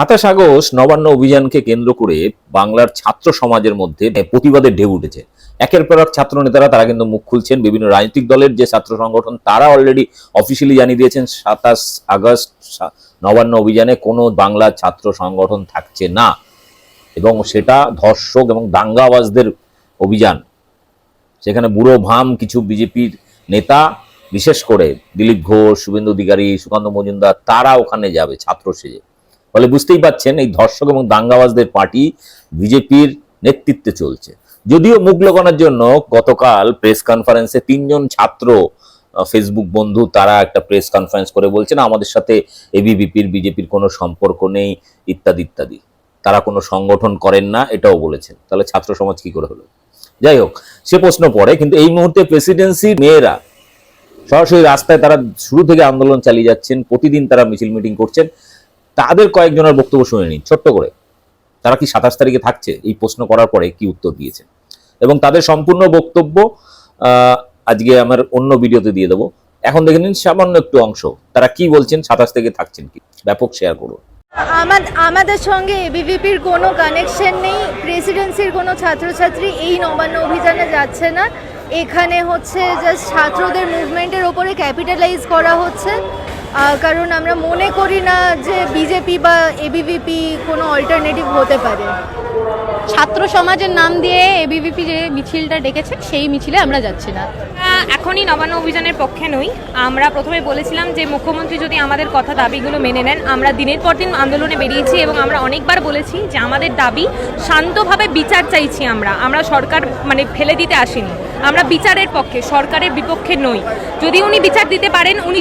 সাতাশ আগস্ট নবান্ন অভিযানকে কেন্দ্র করে বাংলার ছাত্র সমাজের মধ্যে প্রতিবাদের ঢেউ উঠেছে। একের পর এক ছাত্র নেতারা, তারা কিন্তু মুখ খুলছেন। বিভিন্ন রাজনৈতিক দলের যে ছাত্র সংগঠন, তারা অলরেডি অফিসিয়ালি জানিয়ে দিয়েছেন, সাতাশ আগস্ট নবান্ন অভিযানে কোনো বাংলা ছাত্র সংগঠন থাকছে না। এবং সেটা ধর্ষক এবং দাঙ্গাবাজদের অভিযান। সেখানে বুড়ো ভাম কিছু বিজেপির নেতা, বিশেষ করে দিলীপ ঘোষ, শুভেন্দু অধিকারী, সুকান্ত মজুমদার, তারা ওখানে যাবে ছাত্র সেজে। ফলে বুঝতেই পাচ্ছেন এই ধর্ষক এবং দাঙ্গাবাজদের পার্টি বিজেপির নেতৃত্বে চলছে। যদিও মুখ লোকানোর জন্য গতকাল প্রেস কনফারেন্সে তিনজন ছাত্র ফেসবুক বন্ধু তারা একটা প্রেস কনফারেন্স করে বলছেন, আমাদের সাথে এবিভিপির বিজেপির কোনো সম্পর্ক নেই, ইত্যাদি ইত্যাদি। তারা কোনো সংগঠন করেন না, এটাও বলেছেন। তাহলে ছাত্র সমাজ কি করে হলো? যাই হোক, সে প্রশ্ন পড়ে, কিন্তু এই মুহূর্তে প্রেসিডেন্সির মেয়েরা সরাসরি রাস্তায় তারা শুরু থেকে আন্দোলন চালিয়ে যাচ্ছেন, প্রতিদিন তারা মিছিল মিটিং করছেন। তাদের কয়েকজনের বক্তব্য শুনে নিন, ছোট্ট করে। তারা কি সাতাশ তারিখে থাকছে? এই প্রশ্ন করার পরে কি উত্তর দিয়েছে এবং তাদের সম্পূর্ণ বক্তব্য আজকে আমার অন্য ভিডিওতে দিয়ে দেবো। এখন দেখে নিন সামান্য একটু অংশ। তারা কি বলছেন, সাতাশ থেকে থাকছেন কি? ব্যাপক শেয়ার করুন। আমাদ- আমাদের সঙ্গে এবিভিপির কোনো কানেকশন নেই প্রেসিডেন্সির কোনো ছাত্রছাত্রী এই নবান্ন অভিযানে যাচ্ছে না। এখানে হচ্ছে জাস্ট ছাত্রদের মুভমেন্টের ওপরে ক্যাপিটালাইজ করা হচ্ছে। কারণ আমরা মনে করি না যে বিজেপি বা এবিভিপি কোনো অল্টারনেটিভ হতে পারে। ছাত্র সমাজের নাম দিয়ে এবিভিপি যে মিছিলটা ডেকেছে সেই মিছিলে আমরা যাচ্ছি না। এখনই নবান্ন অভিযানের পক্ষে নই। আমরা প্রথমে বলেছিলাম যে মুখ্যমন্ত্রী যদি আমাদের কথা দাবিগুলো মেনে নেন আমরা দিনের পর দিন আন্দোলনে বেরিয়েছি এবং আমরা অনেকবার বলেছি যে আমাদের দাবি শান্তভাবে বিচার চাইছি আমরা। আমরা সরকার মানে ফেলে দিতে আসিনি। আমরা বিচারের পক্ষে সরকারের বিপক্ষে নই। যদি উনি বিচার দিতে পারেন উনি